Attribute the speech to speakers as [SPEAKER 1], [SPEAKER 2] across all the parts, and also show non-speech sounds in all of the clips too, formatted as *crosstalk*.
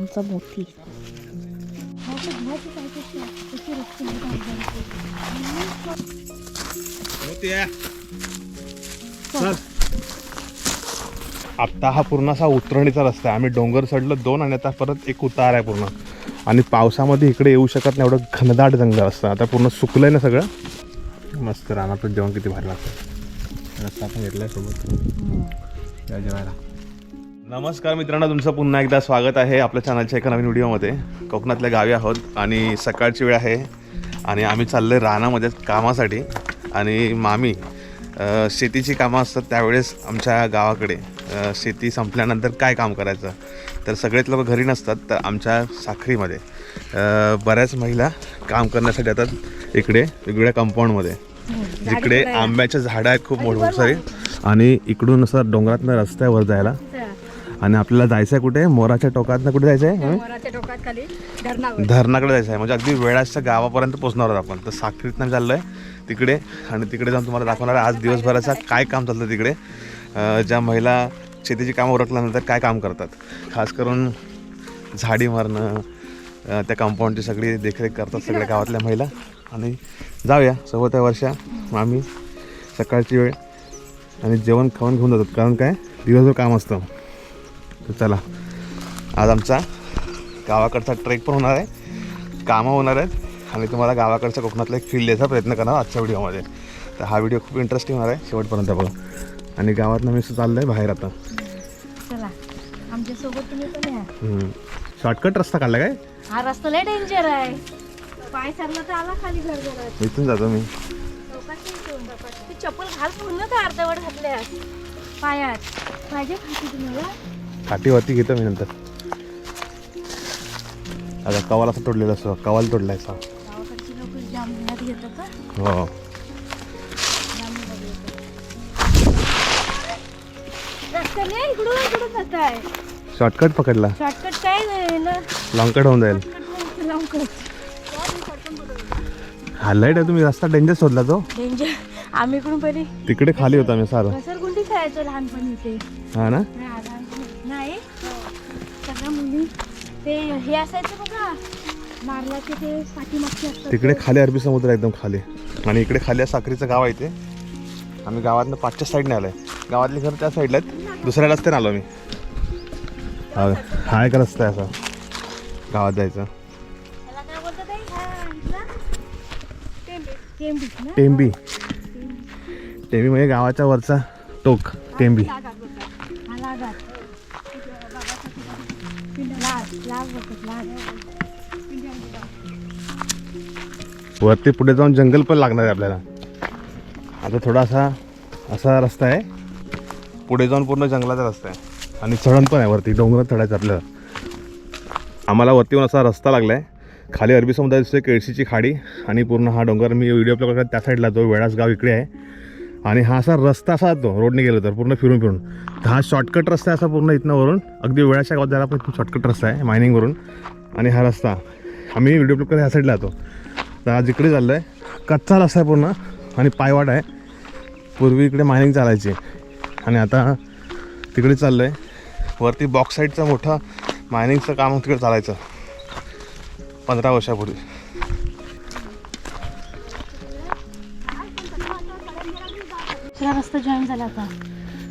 [SPEAKER 1] आमचा मोती.
[SPEAKER 2] आत्ता हा पूर्ण असा उतरणीचा रस्ता आहे. आम्ही डोंगर चढलो दोन आणि आता परत एक उतार आहे पूर्ण. आणि पावसामध्ये इकडे येऊ शकत नाही. एवढं घनदाट जंगल असतं. आता पूर्ण सुकलंय ना सगळं. मस्त रानातून जेवण किती भारी लागतं. रस्ता आपण घेतलाय सोबत. या जेवायला. नमस्कार मित्रांनो तुमचं पुन्हा एकदा स्वागत आहे आपल्या चॅनलच्या एका नवीन व्हिडिओमध्ये. कोकणातल्या गावी आहोत आणि सकाळची वेळ आहे आणि आम्ही चाललो आहे रानामध्ये कामासाठी. आणि मामी अ, शेतीची कामं असतात त्यावेळेस आमच्या गावाकडे अ, शेती संपल्यानंतर काय काम करायचं? तर सगळेच लोक घरी नसतात तर आमच्या साखरीमध्ये अ, बऱ्याच महिला काम करण्यासाठी येतात इकडे वेगवेगळ्या कंपाऊंडमध्ये जिकडे आंब्याच्या झाडं आहेत खूप मोठमोठी सारी आणि इकडून असं डोंगरातनं रस्त्यावर जायला आणि आपल्याला जायचं आहे कुठे? मोराच्या टोकातनं कुठे जायचं आहे
[SPEAKER 1] टोकात धरणावर.
[SPEAKER 2] धरणाकडे जायचं आहे म्हणजे अगदी वेळाच्या गावापर्यंत पोहोचणार आहोत आपण. तर साखरीतनं चाललो आहे तिकडे आणि तिकडे जाऊन तुम्हाला दाखवणार आहे. आज दिवसभराचा काय काम चालतं तिकडे? ज्या महिला शेतीची कामं उरकल्यानंतर काय काम करतात? खास करून झाडी मारणं त्या कंपाऊंडची सगळी देखरेख करतात सगळ्या गावातल्या महिला. आणि जाऊया. सोबत आहे वर्षा आम्ही सकाळची वेळ आणि जेवण खाऊन घेऊन जातात. कारण काय? दिवसभर काम असतं. तर चला. आज आमचा गावाकडचा ट्रेक पण होणार आहे. कामं होणार आहेत. आणि तुम्हाला गावाकडच्या कोकणातला एक फील द्यायचा प्रयत्न करणार आजच्या व्हिडिओमध्ये. तर हा व्हिडिओ खूप इंटरेस्टिंग होणार आहे शेवटपर्यंत बघा. आणि गावातनं मी चाललं आहे बाहेर आता.
[SPEAKER 1] चला. आमच्यासोबत तुम्ही पण या.
[SPEAKER 2] शॉर्टकट रस्ता काढला काय?
[SPEAKER 1] हा रस्ता लय डेंजर आहे. पाय सरला तर आला खाली घर
[SPEAKER 2] इथून जातो मी.
[SPEAKER 1] चप्पल घाल पूर्ण अर्धवट घातल्यास. पायात. पाहिजे खाती तुम्हाला
[SPEAKER 2] काठीवरती घेतो मी नंतर. आता कवाल असं तोडलेलं असतो. कवाल तोडला असा
[SPEAKER 1] का?
[SPEAKER 2] हो.
[SPEAKER 1] आहे
[SPEAKER 2] शॉर्टकट पकडला.
[SPEAKER 1] शॉर्टकट काय नाही ना?
[SPEAKER 2] लॉंगकट होऊन जाईल. हल्लाय आहे तुम्ही. रस्ता डेंजर शोधला तो.
[SPEAKER 1] डेंजर आम्ही इकडून पहिले.
[SPEAKER 2] तिकडे खाली होता मी सारं.
[SPEAKER 1] घसरगुंडी खेळायचो लहानपणी ते
[SPEAKER 2] हा ना?
[SPEAKER 1] ते हे असायचं बघा. ते असतात
[SPEAKER 2] तिकडे खाली अरबी समुद्र आहे एकदम खाली. आणि इकडे खाली आहे साखरीचं गाव आहे ते. आम्ही गावातनं पाचच्या साईडने आलोय. गावातली घर त्या साईडला आहेत. दुसऱ्या रस्त्याने आलो मी. हा एक रस्ता आहे असा. गावात जायचं.
[SPEAKER 1] टेंबी.
[SPEAKER 2] टेंबी म्हणजे गावाच्या वरचा टोक. टेंबी. वरती पुढे जाऊन जंगल पण लागणार आहे आपल्याला. आता थोडासा असा रस्ता आहे. पुढे जाऊन पूर्ण जंगलाचा रस्ता आहे. आणि चढण पण आहे वरती. डोंगरात चढायचं आपल्याला. आम्हाला वरती येऊन असा रस्ता लागला आहे खाली अरबी समुद्र दिसतोय केळशीची खाडी आणि पूर्ण हा डोंगर मी व्हिडिओ अपलोड करत त्या साईडला जो वेळास गाव इकडे आहे. आणि हा असा रस्ता असा तो रोडने गेलो तर पूर्ण फिरून फिरून. तर हा शॉर्टकट रस्ता आहे असा पूर्ण इथनं वरून अगदी वेळाच्या गावात जायला पण शॉर्टकट रस्ता आहे मायनिंगवरून आणि हा रस्ता आम्ही व्हिडिओ क्लिप करत ह्या साईडला जातो. तर आज इकडे चाललं आहे कच्चा रस्ता आहे पूर्ण आणि पायवाट आहे. पूर्वी इकडे मायनिंग चालायची. आणि आता तिकडे चाललं आहे वरती बॉक्स साईडचं मोठं मायनिंगचं काम तिकडे चालायचं. पंधरा वर्षापूर्वी.
[SPEAKER 1] दुसरा रस्ता जॉईन झाला आता.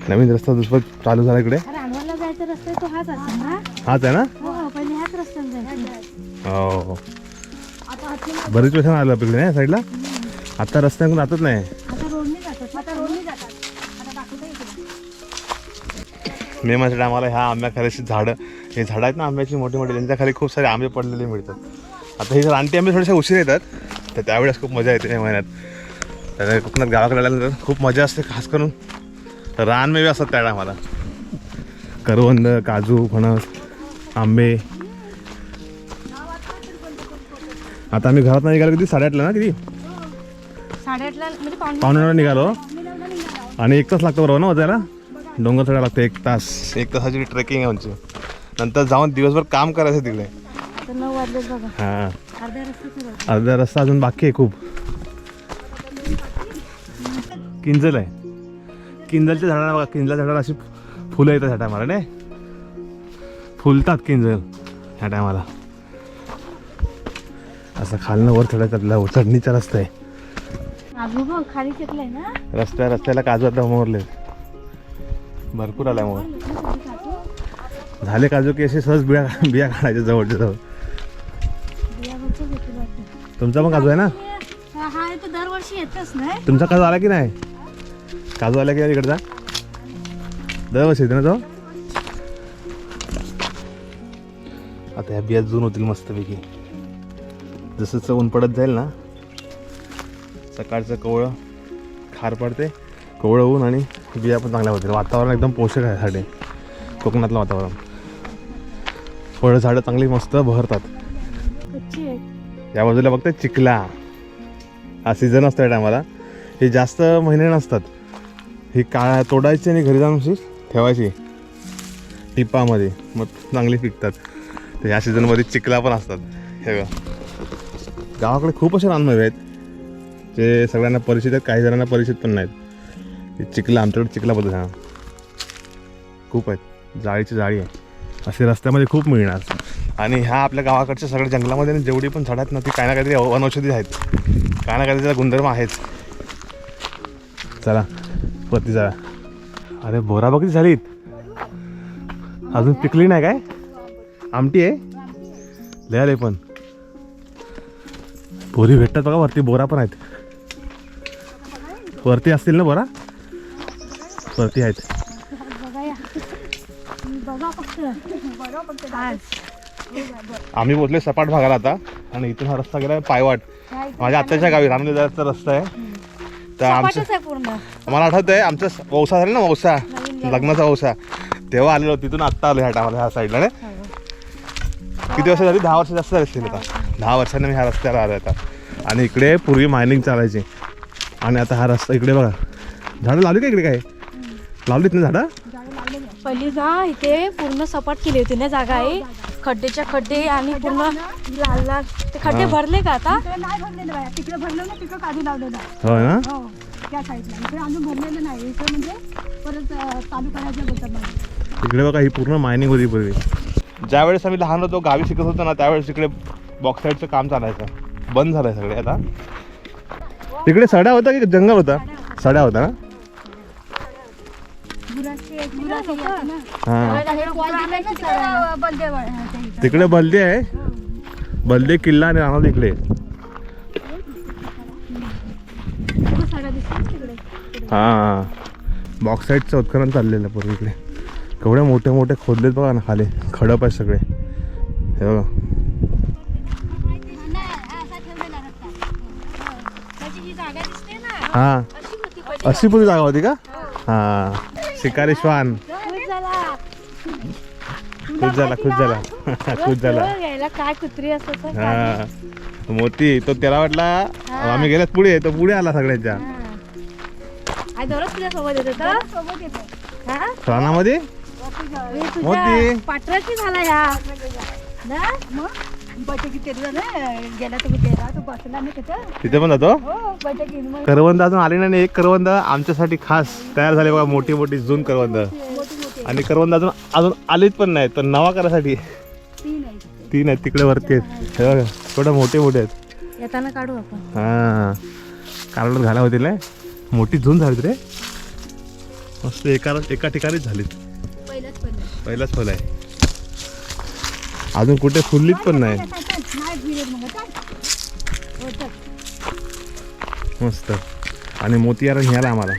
[SPEAKER 2] नवीन रस्ता दुसरा चालू झाला इकडे.
[SPEAKER 1] जायचा रस्ता तो हाच असेल ना?
[SPEAKER 2] हाच आहे ना?
[SPEAKER 1] हो पहिले ह्याच रस्त्याने जायचं.
[SPEAKER 2] हो हो. बरेच वर्षानं आलं आपल्याकडे नाही साईडला? आता रस्त्याकडून जातच नाही.
[SPEAKER 1] आता रोडने जातात आता रोडने जातात. आता दाखवता इकडे.
[SPEAKER 2] मे माझ्या टायमाला ह्या आंब्याखालीची झाडं हे झाडं आहेत ना आंब्याची मोठी मोठी त्यांच्या खाली खूप सारे आंबे पडलेले मिळतात. आता हे रानटी आंबे थोडेसे उशीर येतात तर त्यावेळेस खूप मजा येते या महिन्यात. तर कोकणात गावाकडे आल्यानंतर खूप मजा असते खास करून रानमेवे असतात त्या टायमाला करवंद काजू फणस आंबे. आता आम्ही घरात नाही निघालो किती साडेआठला ना किती?
[SPEAKER 1] साडेआठला म्हणजे
[SPEAKER 2] निघालो. आणि एक तास लागतो बरोबर ना जायला डोंगर चढायला लागतं एक तास. एक तासाची ट्रेकिंग आहे आमची. नंतर जाऊन दिवसभर काम करायचं तिकडे. हां. अर्धा रस्ता अजून बाकी आहे खूप. किंजल आहे. किंजलच्या झाडाला बघा किंजल झाडाला अशी फुलं येतात झाडा मला नाही? फुलतात किंजल ह्या टायमाला असं खालनं वर चढायचं आपल्याला चढणीचा रस्ता आहे.
[SPEAKER 1] आजू बघ खाली शिकलंय ना?
[SPEAKER 2] रस्त्या रस्त्याला काजू आता मोरले भरपूर आलाय मोर. झाले काजू की असे सहज बिया बिया काढायच्या जवळच्या जवळ. तुमचा पण काजू आहे ना?
[SPEAKER 1] हा हा हे तर दरवर्षी येतच नाही.
[SPEAKER 2] तुमचा काजू आला की नाही? काजू आला की नाही तिकडचा? दरवर्षी येते ना तो? आता ह्या बिया जून होतील मस्तपैकी. जसं जसं ऊन पडत जाईल ना सकाळचं कवळं खार पडते कवळं ऊन आणि बिया पण चांगल्या होतील. वातावरण एकदम पोषक आहे साठी कोकणातलं वातावरण. फळं झाडं चांगली मस्त बहरतात. या बाजूला बघताय चिखला. हा सीझन असतो या टायमाला हे जास्त महिने नसतात. ही काळा तोडायची आणि घरी जाऊन अशी ठेवायची. टिपामध्ये. मग चांगली पिकतात. तर ह्या सीझनमध्ये चिखला पण असतात. हे गावाकडे खूप असे रानमेवे आहेत. जे सगळ्यांना परिचित आहेत काही जणांना परिचित पण नाहीत. हे चिखला आमच्याकडे चिखला बद्दल हा खूप आहेत. जाळीची जाळी आहे. असे रस्त्यामध्ये खूप मिळणार. आणि ह्या आपल्या गावाकडच्या सगळ्या जंगलामध्ये जेवढी पण झाडं आहेत ना ती काही ना काहीतरी वनौषधी आहेत. काही ना काहीतरी त्याला गुणधर्म आहेत. चला वरती चला अरे बोरा बघित झालीत. अजून पिकली नाही काय? आमटी आहे. लय आले पण. बोरी भेटतात बघा वरती बोरा पण आहेत. वरती असतील ना बोरा? वरती आहेत. आम्ही पोचले सपाट भागाला आता. आणि इथून हा रस्ता गेला पायवाट. माझ्या आत्याच्या गावी रामलीदाचा रस्ता आहे. तर आमचं मला आठवत आहे आमचा वौसा झाला ना वौसा? लग्नाचा वौसा. तेव्हा आलेलो तिथून आत्ता आलो ह्या टायमाला ह्या साईडला नाही? किती वर्ष झाली? दहा वर्ष जास्त झाली असतील आता. दहा वर्षांनी मी ह्या रस्त्याला आलो आता. आणि इकडे पूर्वी मायनिंग चालायची. आणि आता हा रस्ता इकडे बघा. झाडं लावली का इकडे काय लावलीत ना झाडं?
[SPEAKER 1] पहिली ना इथे पूर्ण सपाट केली होती ना जागा आहे. खड्डेच्या खड्डे आणि पूर्ण लाल लाल ते खड्डे
[SPEAKER 2] हा.
[SPEAKER 1] भरले का आता?
[SPEAKER 3] नाही भरलेलं बाया. तिकडे भरलं ना तिकडं काढून लावलेलं आहे.
[SPEAKER 2] हो ना?
[SPEAKER 3] हो त्या साईडला. इकडे अजून भरलेलं नाही. इकडे म्हणजे परत अं, चालू करायचं मला
[SPEAKER 2] इकडे बघा ही पूर्ण मायनिंग होती पूर्वी. ज्यावेळेस आम्ही लहान होतो गावी शिकत होतो ना त्यावेळेस इकडे बॉक्साईडचं काम चालायचं. बंद झालंय सगळे आता. तिकडे सड्या होता की जंगल होता? सड्या होता ना? हां. तिकडे बलदे आहे. बलदे किल्ला आणि राहणार इकडे हां बॉक्साईडचं उत्खनन चाललेलं आहे पूर्वी इकडे. केवढे मोठे मोठे खोदलेत बघा ना खाली. खडप आहे सगळे. हे बघा. हां.
[SPEAKER 1] अशी
[SPEAKER 2] पूर्वी जागा होती का? हां. शिकारी श्वान
[SPEAKER 1] खुश झाला
[SPEAKER 2] खुश झाला. खुश झाला. *laughs*
[SPEAKER 1] काय कुत्री असत
[SPEAKER 2] हा. मोती तो त्याला वाटला आम्ही गेल्यात पुढे तो पुढे आला सगळ्यांच्या.
[SPEAKER 1] हा.
[SPEAKER 2] श्वानामध्ये
[SPEAKER 1] मी
[SPEAKER 2] मोती.
[SPEAKER 1] तुझ्या पाठराची झाला या
[SPEAKER 3] बैठकीत ते झालं गेला तर गेला तो बसला नाही तिथं.
[SPEAKER 2] तिथे पण जातो?
[SPEAKER 3] हो बैठकीत मग.
[SPEAKER 2] करवंद अजून आले नाही एक करवंद आमच्यासाठी खास तयार झाले बघा मोठी मोठी जून करवंद.
[SPEAKER 3] मोठी मोठी
[SPEAKER 2] आणि करवंद अजून अजून आलीच पण नाही तर नवा करासाठी
[SPEAKER 3] तीन आहे तिथे.
[SPEAKER 2] तीन आहेत तिकडे वरती आहेत. हे बघा थोडं मोठे मोठे आहेत.
[SPEAKER 1] येताना काढू आपण.
[SPEAKER 2] हा कारणात घाला होतील ना. मोठी झून झाली रे. मस्त एका एका ठिकाणीच झाली.
[SPEAKER 3] पहिलंच पहिलं
[SPEAKER 2] पहिलाच फल आहे. अजून कुठे फुललीत पण नाही. मस्त. आणि मोतियारण ह्याला आम्हाला.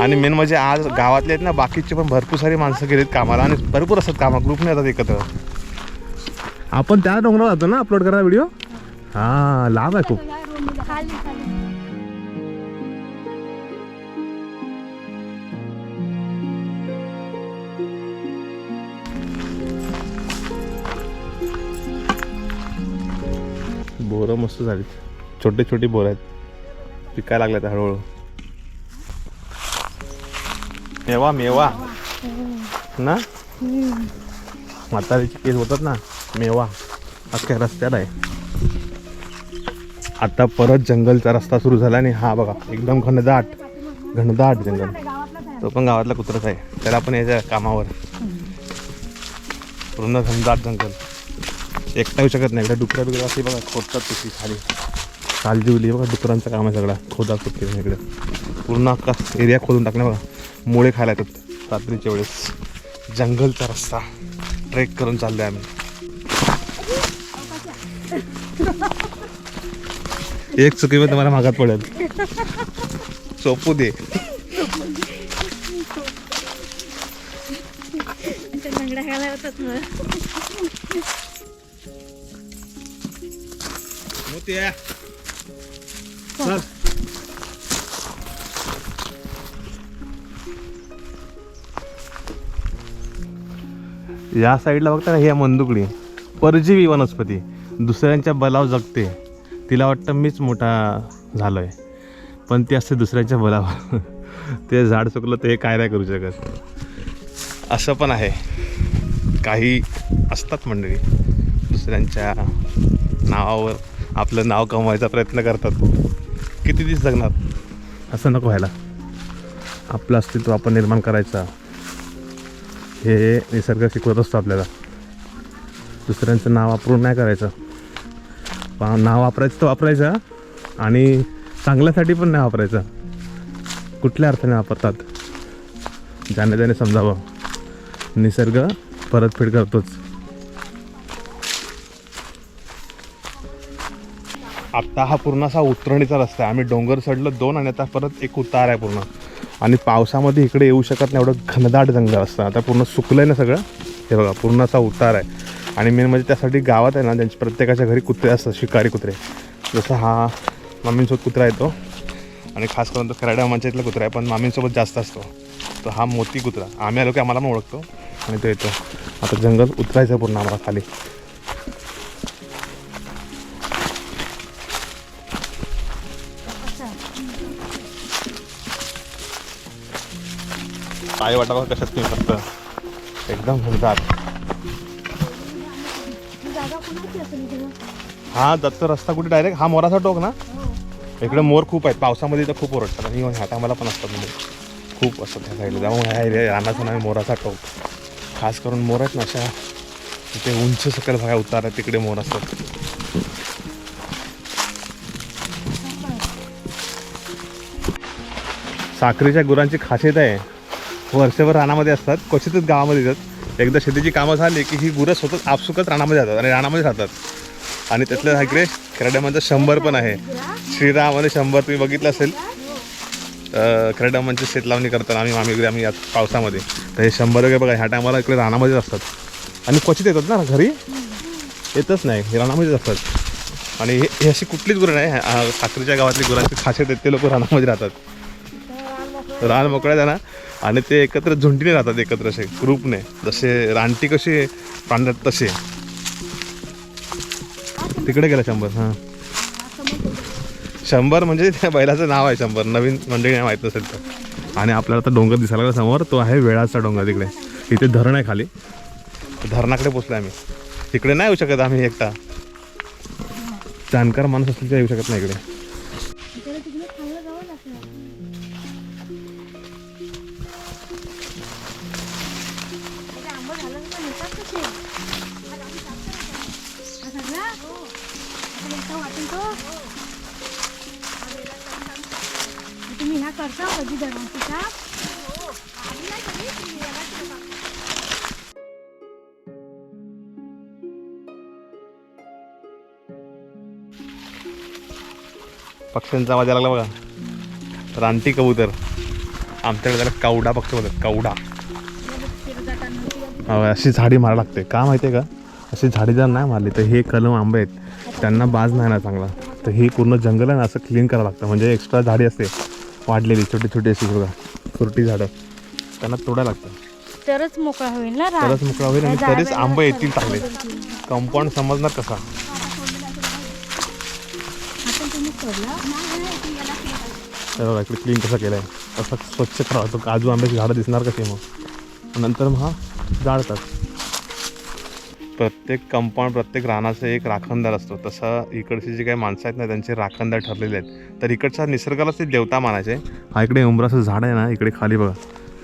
[SPEAKER 2] आणि मेन म्हणजे आज गावातले आहेत ना बाकीचे पण भरपूर सारी माणसं गेलीत कामाला आणि भरपूर असतात कामा ग्रुपने येतात एकत्र. आपण त्या डोंगरावर जातो ना अपलोड करा व्हिडिओ हा लांब आहे खूप. मस्त झाली छोटे छोटे बोर आहेत. पिकायला लागल्यात हळूहळू. मेवा मेवा. ना? म्हातारीचे केस होतात ना मेवा. अख्ख्या रस्त्याला आहे. आता परत जंगलचा रस्ता सुरू झाला आणि हा बघा एकदम घनदाट घनदाट जंगल. तो पण गावातला कुत्रच आहे. त्याला पण याच्या कामावर. पूर्ण घनदाट जंगल. एकटा येऊ शकत नाही. एकदा डुकरं बिकरं असे बघा खोदतात तशी खाली. कालजीवली बघा डुकरांचं काम आहे सगळा. खोदा खोदते इकडे. पूर्ण अख्खा एरिया खोदून टाकला बघा. मुळे खायला येतात रात्रीच्या वेळेस. जंगलचा रस्ता. ट्रेक करून चाललोय आम्ही. एक चुकीवर तुम्हाला मागात पडेल. सोपू दे.
[SPEAKER 1] ते होतात मग
[SPEAKER 2] चल. या साईडला बघता ना ही मंदुकडी. परजीवी वनस्पती. दुसऱ्यांच्या बलाव जगते. तिला वाटतं मीच मोठा झालोय. पण ती असते दुसऱ्यांच्या बलावर *laughs* ते झाड चुकलं तर हे काय नाही करू शकत. असं पण आहे. काही असतात मंडळी दुसऱ्यांच्या नावावर आपलं नाव कमवायचा प्रयत्न करतात. किती दिवस जगणार? असं नको व्हायला. आपलं अस्तित्व आपण निर्माण करायचा. हे निसर्ग शिकवत असतो आपल्याला. दुसऱ्यांचं नाव वापरून नाही करायचं. पा- नाव वापरायचं तर वापरायचं आणि चांगल्यासाठी पण नाही वापरायचं. कुठल्या अर्थाने वापरतात? ज्याने त्याने समजावं. निसर्ग परतफेड करतोच. आत्ता हा पूर्ण असा उतरणीचा रस्ता आहे. आम्ही डोंगर चढलं दोन आणि आता परत एक उतार आहे पूर्ण. आणि पावसामध्ये इकडे येऊ शकत नाही एवढं घनदाट जंगल असतं. आता पूर्ण सुकलं आहे ना सगळं? हे बघा पूर्ण असा उतार आहे. आणि मेन म्हणजे त्यासाठी गावात आहे ना त्यांच्या प्रत्येकाच्या घरी कुत्रे असतात शिकारी कुत्रे. जसं हा मामींसोबत कुत्रा येतो. आणि खास करून तो कराड्या मंचातला कुत्रा आहे पण मामींसोबत जास्त असतो. तर हा मोती कुत्रा. आम्ही आलो की आम्हाला पण ओळखतो. आणि तो येतो. आता जंगल उतरायचं आहे पूर्ण आम्हाला खाली. पाय वाटा कशाच तुम्ही फक्त. एकदम घुमतात
[SPEAKER 3] हा
[SPEAKER 2] दत्त रस्ता कुठे डायरेक्ट हा मोराचा टोक ना? इकडे मोर खूप आहेत. पावसामध्ये तर खूप ओरडतात. आणि ह्या टायमाला पण असतात म्हणजे खूप असतात ह्या साईडला त्यामुळे ह्या रानाचं नाव आहे मोराचा टोक. खास करून मोर आहेत ना अशा. तिथे उंच सकल भागा उतार आहेत. तिकडे मोर असतात. साखरेच्या गुरांची खासियत आहे. वर्षभर रानामध्ये असतात क्वचितच गावामध्ये येतात. एकदा शेतीची कामं झाली की ही गुरं स्वतः आपसुकच रानामध्ये जातात आणि रानामध्ये राहतात. आणि त्यातल्या इकडे खेराड्यामध्ये शंभर पण आहे. श्रीराम शंभर तुम्ही बघितलं असेल. खेराड्यामध्ये शेत लावणी करताना आम्ही मामी वगैरे आम्ही पावसामध्ये. तर हे शंभर वगैरे बघा ह्या टायमाला इकडे रानामध्येच असतात. आणि क्वचित येतात ना घरी? येतच नाही हे रानामध्येच असतात. आणि हे अशी कुठलीच गुरं नाही साखरीच्या साखरेच्या गावातली गुरांची खासियत आहेत ते लोक रानामध्ये राहतात. रान मोकळ्या त्यांना आणि ते एकत्र झुंडीने राहतात एकत्र असे ग्रुपने. जसे रानटी कशी पांढऱ्यात तसे तिकडे गेला शंभर हां. शंभर म्हणजे त्या बैलाचं नाव आहे शंभर. नवीन मंडळी नाही माहीत नसेल तर. आणि आपल्याला तर डोंगर दिसायला लागला समोर. तो आहे वेळाचा डोंगर तिकडे. इथे धरण आहे खाली. धरणाकडे पोचलो आम्ही. तिकडे नाही येऊ शकत आम्ही एकटा. जाणकार माणूस असेल तर येऊ शकत नाही इकडे. पक्ष्यांचा आवाज लागला बघा. रानटी कबूतर. आमच्याकडे त्याला कावडा पक्षी बोलतात कावडा. हो, अशी झाडी मारा लागते. का माहिती आहे का? अशी झाडी जर नाही मारली तर हे कलम आंबे आहेत. त्यांना बाज नाही ना चांगला. तर ही पूर्ण जंगल आहे ना असं क्लीन करावं लागतं. म्हणजे एक्स्ट्रा झाडी असते वाढलेली छोटी छोटी अशी बघा फुरटी झाडं. त्यांना तोडायला लागतं.
[SPEAKER 1] तरच मोकळा होईल ना
[SPEAKER 2] तरच मोकळा होईल आणि तरीच आंबे येतील चांगले. कंपाऊंड समजणार कसा
[SPEAKER 3] आपण तुम्ही सोडला
[SPEAKER 2] हे बघा इकडे क्लीन कसं केलं आहे असा स्वच्छ करावं तो काजू आंब्याची झाडं दिसणार कसे मग? नंतर मग हा जाळतात. प्रत्येक कंपाऊंड प्रत्येक रानाचं एक राखणदार असतो. तसं इकडची जी काही माणसं आहेत ना त्यांचे राखणदार ठरलेले आहेत. तर इकडच्या निसर्गालाच ते देवता मानायचे. हा इकडे उमराचं झाड आहे ना इकडे खाली बघा.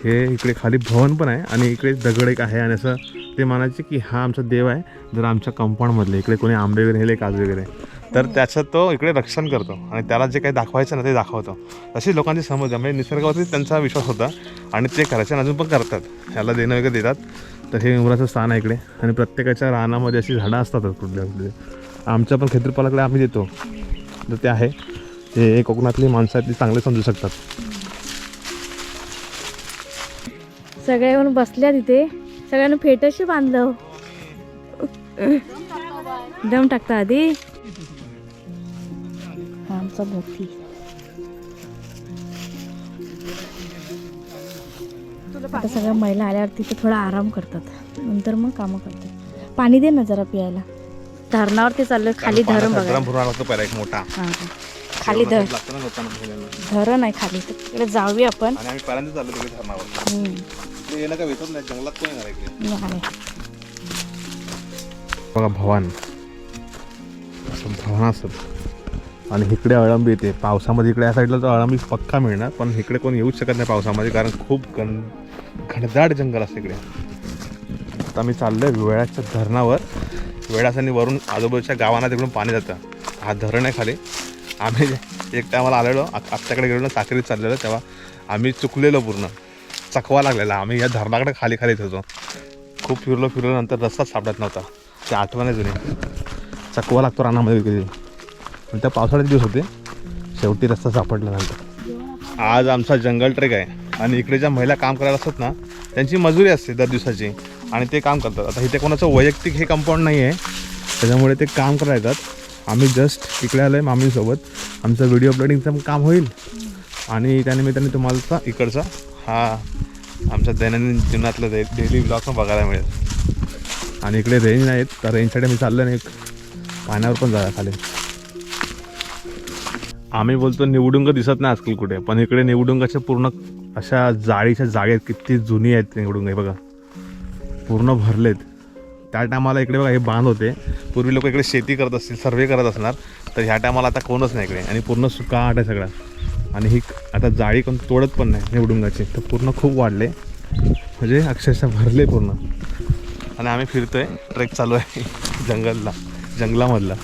[SPEAKER 2] हे इकडे खाली भवन पण आहे आणि इकडे दगड एक आहे आणि असं ते म्हणायचे की हा आमचा देव आहे. जर आमच्या कंपाऊंडमधले इकडे कोणी आंबे वगैरे नेले काजू वगैरे. तर त्याचं तो इकडे रक्षण करतो आणि त्याला जे काही दाखवायचं ना ते दाखवतो. तशी लोकांची समज आहे. म्हणजे निसर्गावरती त्यांचा विश्वास होता आणि ते करायचे आणि अजून पण करतात. ह्याला देणं वगैरे देतात. तर हे उमराचं स्थान आहे इकडे. आणि प्रत्येकाच्या रानामध्ये अशी झाडं असतातच कुठल्या कुठले आमच्या पण खेत्रपालाकडे आम्ही देतो. तर ते आहे. ते कोकणातली माणसं आहेत ती चांगले समजू शकतात.
[SPEAKER 1] सगळे येऊन बसल्या तिथे. सगळ्यांना फेटशी बांधलं. दम टाकता आधी. आमचा मोठी आता सगळ्या महिला आल्यावर तिथे थोडा आराम करतात. नंतर मग कामं करतात. पाणी दे ना जरा पियायला. धरणावरती चाललं खाली धरण बघा.
[SPEAKER 2] एक मोठा.
[SPEAKER 1] हा खाली धर. धरण आहे खाली. तिकडे जाऊया आपण.
[SPEAKER 2] बघा भवान. असं भवान असत आणि इकडे अळंबी येते. पावसामध्ये इकडे या साईडला तर अळंबी पक्का मिळणार पण इकडे कोण येऊच शकत नाही पावसामध्ये कारण खूप घन घनदाट जंगल असते इकडे. आता मी चाललोय वेळाच्या धरणावर. वेळासानी वरून आजूबाजूच्या गावांना तिकडून पाणी जातं. हा धरण आहे खाली. आम्ही एक टायमाला आलेलो आत्ताकडे गेलो ना साखरीत चाललेलो तेव्हा आम्ही चुकलेलो पूर्ण. चकवा लागलेला. आम्ही या धरणाकडे खाली खाली येत होतो खूप फिरलो फिरलो नंतर रस्ताच सापडत नव्हता. ते आठवण आहे जुनी. चकवा लागतो रानामध्ये कधी. पण त्या पावसाळ्याचे दिवस होते. शेवटी रस्ता सापडला नंतर. आज आमचा जंगल ट्रेक आहे. आणि इकडे ज्या महिला काम करायला असतात ना त्यांची मजुरी असते दर दिवसाची. आणि ते काम करतात. आता इथे कोणाचं वैयक्तिक हे कंपाऊंड नाही आहे. त्याच्यामुळे ते काम करायला येतात. आम्ही जस्ट इकडे आलो आहे मामीसोबत. आमचं व्हिडिओ अपलोडिंगचं काम होईल. आणि त्यानिमित्ताने तुम्हाला इकडचा हा आमच्या दैनंदिन जीवनातलं डे डेली ब्लॉग पण बघायला मिळेल. आणि इकडे रेंज नाहीत. तर रेंजसाठी मी चाललो नाही पाण्यावर पण जायला खाली. आम्ही बोलतो निवडुंग दिसत नाही आजकाल कुठे. पण इकडे निवडुंगाच्या पूर्ण अशा जाळीच्या जागेत किती जुनी आहेत निवडुंग हे बघा. पूर्ण भरलेत. त्या टायमाला इकडे बघा हे बांध होते. पूर्वी लोक इकडे शेती करत असतील सर्वे करत असणार. तर ह्या टायमाला आता कोणच नाही इकडे. आणि पूर्ण सुकाट आहे सगळा. आणि ही आता जाळी कोण तोडत पण नाही निवडुंगाची. तर पूर्ण खूप वाढले. म्हणजे अक्षरशः भरले पूर्ण. आणि आम्ही फिरतोय. ट्रेक चालू आहे. जंगलला. जंगलामधला.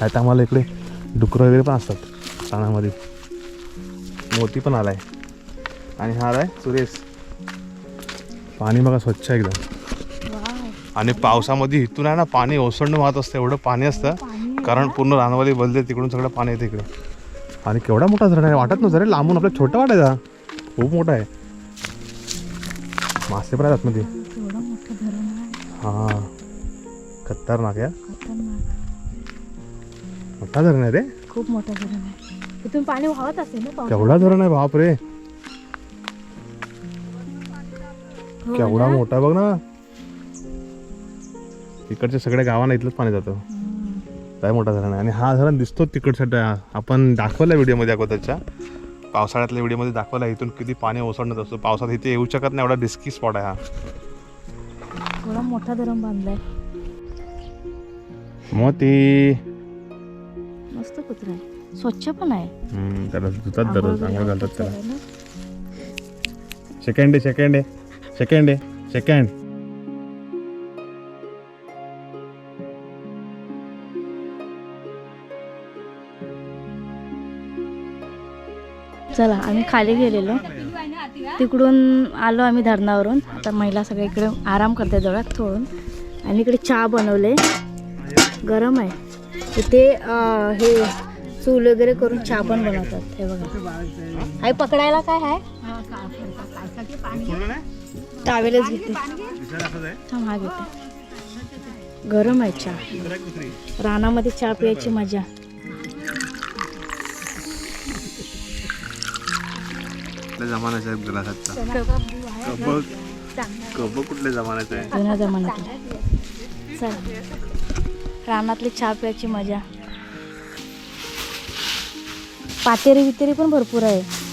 [SPEAKER 2] आता आम्हाला इकडे डुकरं वगैरे पण असतात रानामध्ये मोती पण आलाय. आणि हा आलाय सुरेश. पाणी बघा स्वच्छ आहे एकदम. आणि पावसामध्ये इथून आहे ना पाणी ओसंडून वाहत असतं एवढं पाणी असतं. कारण पूर्ण रानवाली बदलते तिकडून सगळं पाणी येते इकडे. आणि केवढा मोठा धरण आहे वाटत नव्हतं रे लांबून आपल्या छोटा वाटायचा. खूप मोठा आहे. मासे पण आहेत आतमध्ये. हा. खतरनाक आहे.
[SPEAKER 1] खतरनाक.
[SPEAKER 2] मोठा धरण आहे रे.
[SPEAKER 1] खूप मोठं धरण आहे. इथून पाणी वाहत असेल ना?
[SPEAKER 2] केवढा धरण आहे बाप रे.
[SPEAKER 1] हो
[SPEAKER 2] केवढा? मोठा बघ ना. इकडच्या सगळ्या गावांना इथलंच पाणी जातं. काय मोठा धरण आहे. आणि हा धरण दिसतो तिकडच्या आपण दाखवला व्हिडिओमध्ये अगोदरच्या. पावसाळ्यातल्या व्हिडिओमध्ये दाखवला इथून किती पाणी ओसंडत असतो. पावसात इथे येऊ शकत नाही एवढा रिस्की स्पॉट आहे हा.
[SPEAKER 1] मोठा धरण बांधलाय.
[SPEAKER 2] मोती.
[SPEAKER 1] मस्त कुत्रा आहे. स्वच्छ पण आहे.
[SPEAKER 2] हम्म, त्याला धुतात दररोज
[SPEAKER 1] आंघोळ
[SPEAKER 2] आंघोळ घालतात त्याला. Second day second day second day second.
[SPEAKER 1] चला आम्ही खाली गेलेलो. तिकडून आलो आम्ही धरणावरून. आता महिला सगळ्या इकडे आराम करतात जवळात थोडून. आणि इकडे चहा बनवले. गरम आहे. इथे हे चूल वगैरे करून चहा पण बनवतात हे बघा. आई पकडायला काय आहे टावेलच घेते. हा घेते गरम आहे चहा. रानामध्ये चहा प्यायची मजा.
[SPEAKER 2] जमान्याचा आहे? ग्लासाचा कब कब कुठल्या जमान्याचा आहे?
[SPEAKER 1] जुन्या चल. रानातली चहा प्यायची मजा. पातेरी वितेरी पण भरपूर आहे.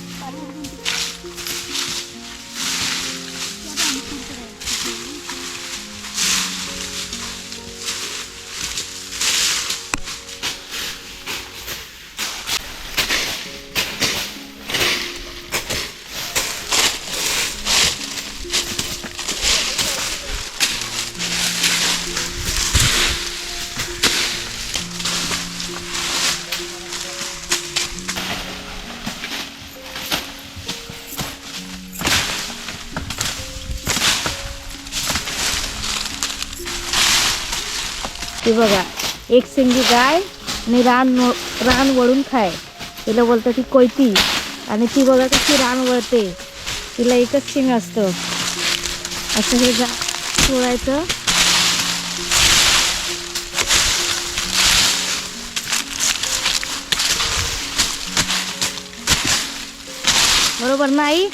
[SPEAKER 1] हे बघा एक सिंगी गाय आणि रान रान वळून खाय. तिला बोलतात ती कोयती आणि ती बघा कशी रान वळते. तिला एकच शिंग असतं. असं हे गा सोडायचं. बरोबर नाही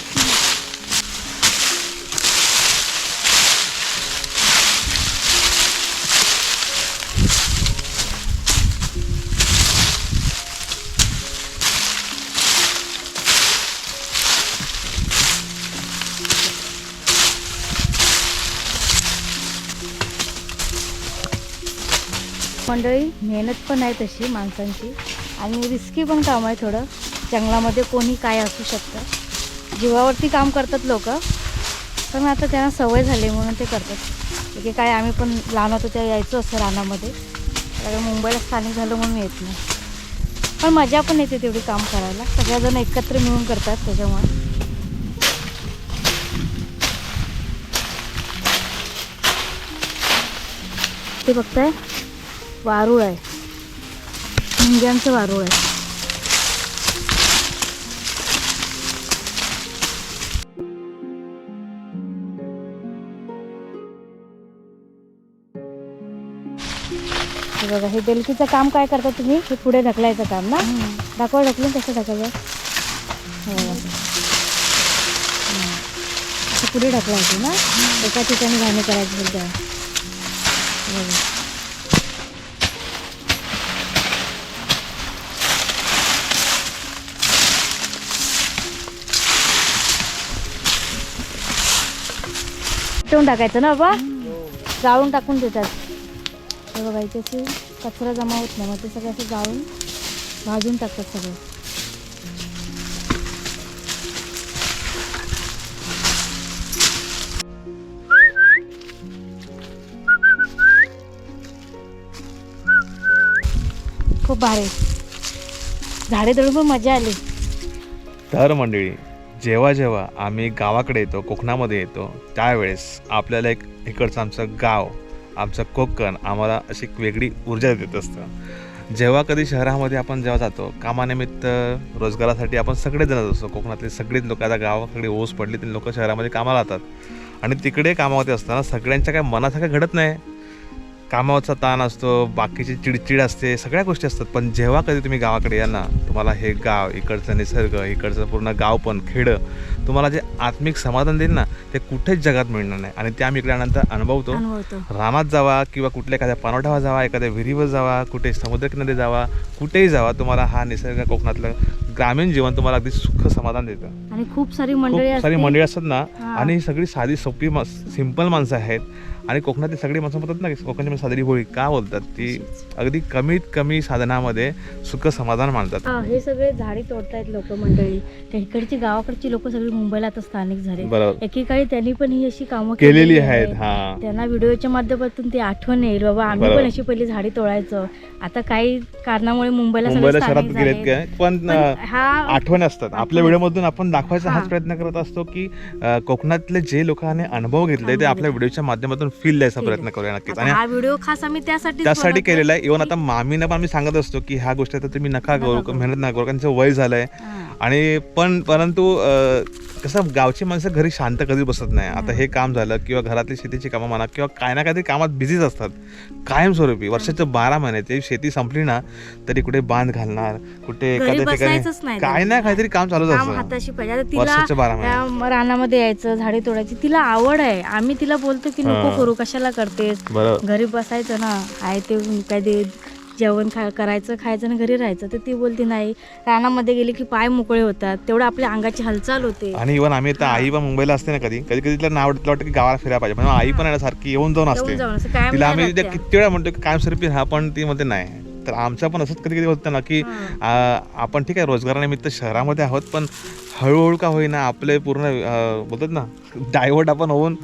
[SPEAKER 1] मंडळी मेहनत पण आहे तशी माणसांची. आणि रिस्की पण काम आहे थोडं. जंगलामध्ये कोणी काय असू शकतं. जीवावरती काम करतात लोक. पण आता त्यांना सवय झाली म्हणून ते करतात. की काय आम्ही पण लहान होतो त्या यायचो असं रानामध्ये. कारण मुंबईला स्थानिक झालं म्हणून येत नाही. पण मजा पण येते तेवढी काम करायला. सगळ्याजण एकत्र मिळून करतात त्याच्यामुळे. ते बघताय? वारूळ आहे. मुंग्यांचं वारूळ आहे. बघा हे बेलकीचं काम काय करता तुम्ही? हे पुढे ढकलायचं काम ना? दाखवा ढकलून कसं ढकलायचं पुढे ढकलायचं ना? एका ठिकाणी घाणे करायचं पेटवून टाकायचं ना बाबा जाळून टाकून देतात. हे बघा इथे असे कचरा जमा होत नाही. मग ते सगळं असं जाळून भाजून टाकतात सगळं. खूप भारी. झाडे दळून पण मजा आली.
[SPEAKER 2] तर मंडळी. जेव्हा जेव्हा आम्ही गावाकडे येतो कोकणामध्ये येतो त्यावेळेस आपल्याला एक इकडचं आमचं गाव आमचं कोकण आम्हाला अशी एक वेगळी ऊर्जा देत असतं. जेव्हा कधी शहरामध्ये आपण जेव्हा जातो कामानिमित्त रोजगारासाठी आपण सगळेच जात असतो. कोकणातले सगळेच लोक आता गावाकडे ओस पडली ते लोक शहरामध्ये कामाला जातात. आणि तिकडे कामावरती असताना सगळ्यांच्या काय मनासारखं घडत नाही. कामावरचा ताण असतो बाकीची चिडचिड असते सगळ्या गोष्टी असतात. पण जेव्हा कधी तुम्ही गावाकडे या ना तुम्हाला हे गाव इकडचं निसर्ग इकडचं पूर्ण गाव पण खेडं तुम्हाला जे आत्मिक समाधान देईल ना ते कुठेच जगात मिळणार नाही. आणि ते आम्ही इकडे आल्यानंतर अनुभवतो. रानात जावा किंवा कुठल्या एखाद्या पानवठ्यावर जावा एखाद्या विहिरीवर जावा कुठे समुद्रकिनारी जावा कुठेही जावा तुम्हाला हा निसर्ग कोकणातलं ग्रामीण जीवन तुम्हाला अगदी सुख समाधान देतं.
[SPEAKER 1] आणि खूप सारी मंडळी
[SPEAKER 2] खूप सारी मंडळी असतात ना. आणि ही सगळी साधी सोपी सिंपल माणसं आहेत. आणि कोकणातली सगळी माणसं म्हणतात ना की कोकणची सादरी होळी का बोलतात ती अगदी कमीत कमी साधनामध्ये सुख समाधान मानतात
[SPEAKER 1] हा सगळे झाडी तोडतायत लोक मंडळी इकडची गावाकडची लोक सगळी मुंबईला आता स्थानिक झाले एकेकाळी त्यांनी पण ही अशी कामं
[SPEAKER 2] केलेली आहेत हा
[SPEAKER 1] त्यांना व्हिडिओच्या माध्यमातून ती आठवण येईल बाबा आम्ही. पण अशी पहिली झाडी तोडायचो आता काही कारणामुळे मुंबईला
[SPEAKER 2] शहरात गेलेत. काय पण
[SPEAKER 1] हा
[SPEAKER 2] आठवणी असतात आपल्या. व्हिडिओमधून आपण दाखवायचा हाच
[SPEAKER 1] हा.
[SPEAKER 2] प्रयत्न करत असतो की कोकणातले जे लोकांनी अनुभव घेतले ते आपल्या. व्हिडिओच्या माध्यमातून फील द्यायचा प्रयत्न करूया नक्कीच. आणि
[SPEAKER 1] हा व्हिडिओ खास आम्ही त्यासाठी
[SPEAKER 2] त्यासाठी केलेला आहे. इव्हन आता मामीनं पण आम्ही सांगत असतो की ह्या गोष्टी आता तुम्ही नका करू. मेहनत नका करू कारण त्यांचं वय झालंय. आणि पण परंतु कसं गावची माणसं घरी शांत कधी बसत नाही. आता हे काम झालं किंवा घरातली शेतीची कामं म्हणा किंवा काय ना काहीतरी कामात बिझीच असतात. कायमस्वरूपी वर्षाचे बारा महिने ते शेती संपली ना तरी कुठे बांध घालणार कुठे एखाद्या ठिकाणी काय ना. काहीतरी काम चालूच
[SPEAKER 1] काम
[SPEAKER 2] असतं.
[SPEAKER 1] हाताशी पाहिजे आता तिला
[SPEAKER 2] वर्षाचे बारा महिने.
[SPEAKER 1] रानामध्ये यायचं झाडे तोडायची तिला आवड आहे. आम्ही तिला बोलतो की नको. करू कशाला करतेस? घरी बसायचं ना. आहे ते काय ते जेवण खा करायचं खायचं आणि घरी राहायचं तर ती बोलते नाही रानामध्ये गेली की पाय मोकळे होतात. तेवढं आपल्या अंगाची हालचाल होते.
[SPEAKER 2] आणि इव्हन आम्ही आता आई पण मुंबईला असते ना कधी. कधी कधी तिला नाव वाटतं की गावाला फिरायला पाहिजे. पण आई पण आहे ना सारखी येऊन जाऊन असते.
[SPEAKER 1] येऊन जाऊन असं कायम
[SPEAKER 2] तिला
[SPEAKER 1] नाही
[SPEAKER 2] आम्ही तिला. किती वेळा म्हणतो की कायमस्वरूपी राहा पण ती म्हणते नाही. तर आमचं पण असंच कधी कधी होतं ना की
[SPEAKER 1] हा.
[SPEAKER 2] आ, आपण ठीक आहे रोजगारानिमित्त शहरामध्ये आहोत पण हळूहळू का होईना आपले पूर्ण बोलतात ना डायवर्ट आपण होऊन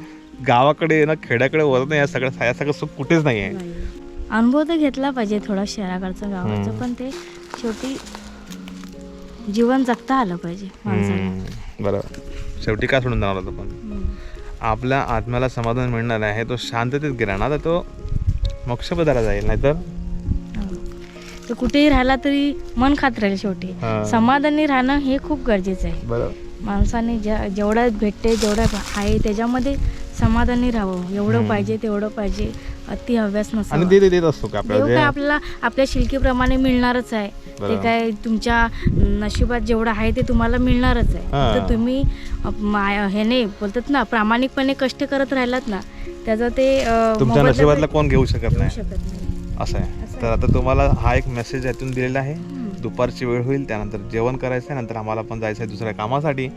[SPEAKER 2] गावाकडे ना खेड्याकडे वरत नाही या सगळं या सगळं सुख कुठेच नाही आहे
[SPEAKER 1] नाही. अनुभव तर घेतला पाहिजे थोडा शहराकडचं गावाचं. पण ते शेवटी जीवन जगता आलं पाहिजे माणसाला.
[SPEAKER 2] बरोबर. शेवटी काय सोडून जाणार होतं पण. आपल्या आत्म्याला समाधान मिळणार आहे तो शांततेत गेला ना तर तो मोक्षपदाला जाईल नाहीतर?
[SPEAKER 1] तर कुठेही राहिला तरी मन खात राहील शेवटी.
[SPEAKER 2] हा.
[SPEAKER 1] समाधानी राहणं हे खूप गरजेचं आहे.
[SPEAKER 2] बरोबर.
[SPEAKER 1] माणसाने ज्या जेवढं भेटते जेवढं आहे त्याच्यामध्ये समाधानी राहावं. एवढं. पाहिजे तेवढं पाहिजे. अति हव्यास
[SPEAKER 2] आणि देत असतो का
[SPEAKER 1] देव
[SPEAKER 2] आपल्याला जे-
[SPEAKER 1] आपल्याला आपल्या शिल्कीप्रमाणे मिळणारच आहे. ते
[SPEAKER 2] बरोबर.
[SPEAKER 1] काय तुमच्या नशिबात जेवढं आहे ते तुम्हाला मिळणारच आहे.
[SPEAKER 2] हा.
[SPEAKER 1] तर तुम्ही अप- मा- ह्याने बोलतात ना प्रामाणिकपणे कष्ट करत राहिलात ना त्याचा ते अं,
[SPEAKER 2] तुमच्या
[SPEAKER 1] मोबदला
[SPEAKER 2] नशिबातला कोण घेऊ शकत नाही?
[SPEAKER 1] शकत नाही.
[SPEAKER 2] असं आहे.
[SPEAKER 1] असं
[SPEAKER 2] तर आता तुम्हाला हा एक मेसेज यातून दिलेला आहे.
[SPEAKER 1] हम्म.
[SPEAKER 2] दुपारची वेळ होईल त्यानंतर जेवण करायचं आहे नंतर आम्हाला पण जायचं आहे दुसऱ्या कामासाठी.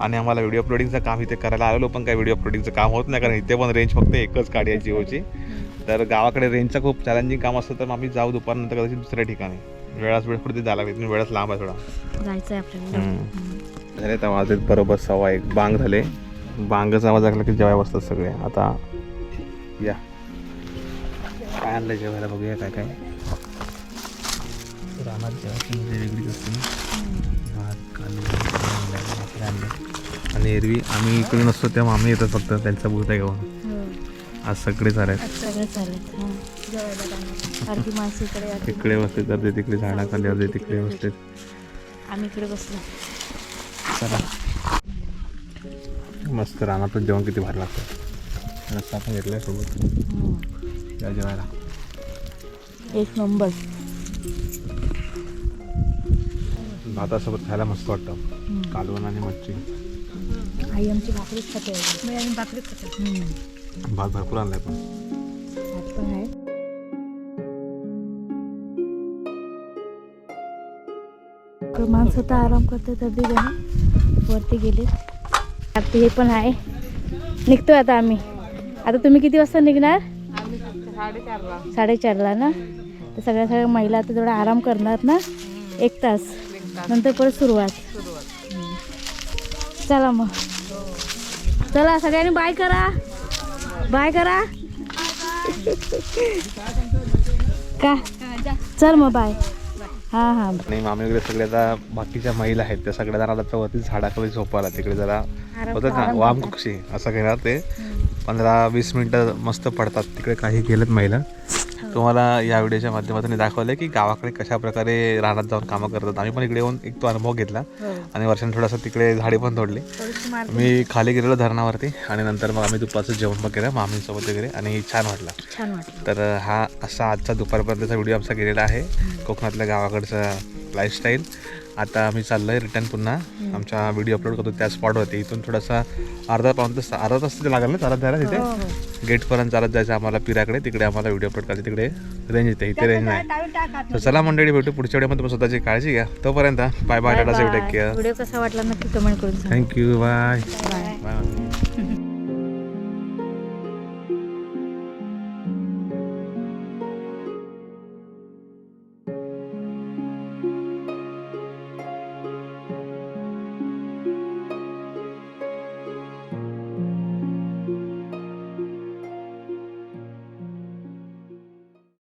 [SPEAKER 2] आणि आम्हाला व्हिडिओ अपलोडिंगचं काम इथे करायला आलेलो पण काही व्हिडिओ अपलोडिंगचं काम होत नाही कारण इथे पण रेंज फक्त एकच काढी आहे जिओची. तर गावाकडे रेंजचं खूप चॅलेंजिंग काम असतं तर आम्ही जाऊ दुपारनंतर कदाचित दुसऱ्या ठिकाणी. वेळाच वेळ पुढे जायला लागेल वेळच लांब आहे थोडा.
[SPEAKER 1] जायचं आहे आपल्याला.
[SPEAKER 2] झाले तर वाजत बरोबर सव्वा एक. बांग झाले. बांगचा आवाज ऐकला की जेवाय बसतात सगळे. आता या. काय आणलं जेवायला बघूया काय काय? रानात जेवायची वेगळीच असते आणि एरवी आम्ही इकडे नसतो तेव्हा आम्ही येतात फक्त. त्यांचा बुरता घेऊन. आज सगळेच आले
[SPEAKER 1] सगळं हां. अर्धी इकडे
[SPEAKER 2] बसते तर ते तिकडे झाडाखाली अर्धे तिकडे बसते
[SPEAKER 1] आम्ही इकडे बसलो.
[SPEAKER 2] चला. मस्त रानातच जेवण किती भारी लागतं. रस्ता पण घेतलाय सोबत.
[SPEAKER 1] हम्म.
[SPEAKER 2] या जेवायला.
[SPEAKER 1] एक नंबर.
[SPEAKER 2] भातासोबत खायला मस्त वाटतं. कालवण आणि मच्छी.
[SPEAKER 1] आई आमची भाकरीच खाते.
[SPEAKER 3] मी आणि भाकरी खाते.
[SPEAKER 2] भात भरपूर आणलाय पण.
[SPEAKER 1] भात पण आहे. माणसं तर आराम करतात अर्धी जण. वरती गेले आता हे पण आहे. निघतोय आता आम्ही. आता तुम्ही किती वाजता निघणार? साडेचारला. ना? तर सगळ्या सगळ्या महिला आता थोडा आराम करणार ना? एक तास. नंतर परत सुरुवात. चला मग. चला सगळ्यांनी बाय करा. बाय करा. का? चल मग बाय. हां हां.
[SPEAKER 2] आणि मामी वगैरे सगळे आता बाकीच्या महिला आहेत त्या सगळ्या जरा आता वरती झाडाखाली झोपायला तिकडे जरा होतं ना वाम. कुक्षी असं घेणार ते. पंधरा वीस मिनटं मस्त पडतात. तिकडे काही केलेत महिला. तुम्हाला या व्हिडिओच्या माध्यमातून दाखवलं की गावाकडे कशा प्रकारे रानात जाऊन कामं करतात. आम्ही पण इकडे येऊन एक तो अनुभव घेतला.
[SPEAKER 1] हो.
[SPEAKER 2] आणि वर्षाने थोडासा तिकडे झाडे पण तोडली. मी खाली गेलेलो धरणावरती आणि नंतर मग आम्ही दुपारचं जेवण पण केलं मामींसोबत वगैरे आणि छान वाटलं.
[SPEAKER 1] छान वाटलं.
[SPEAKER 2] तर हा असा आजचा दुपारपर्यंतचा व्हिडिओ आमचा गेलेला आहे. कोकणातल्या गावाकडचं लाईफस्टाईल आता आम्ही चाललोय रिटर्न पुन्हा. आमचा व्हिडिओ अपलोड करतो त्या स्पॉटवरती इथून थोडासा अर्धा पाऊन तास अर्धा तास तिथे लागेल ना? चालत जायला
[SPEAKER 1] हो,
[SPEAKER 2] तिथे गेटपर्यंत चालत जायचं आम्हाला पिराकडे तिकडे आम्हाला व्हिडिओ अपलोड करायचे. तिकडे रेंज येते. इथे रेंज नाही. तर चला मंडळी भेटू पुढच्या वेळेमध्ये तुम्ही स्वतःची काळजी घ्या. तोपर्यंत bye bye tata take care
[SPEAKER 1] video कसा वाटला नक्की कमेंट करून
[SPEAKER 2] थँक्यू
[SPEAKER 1] बाय
[SPEAKER 2] बाय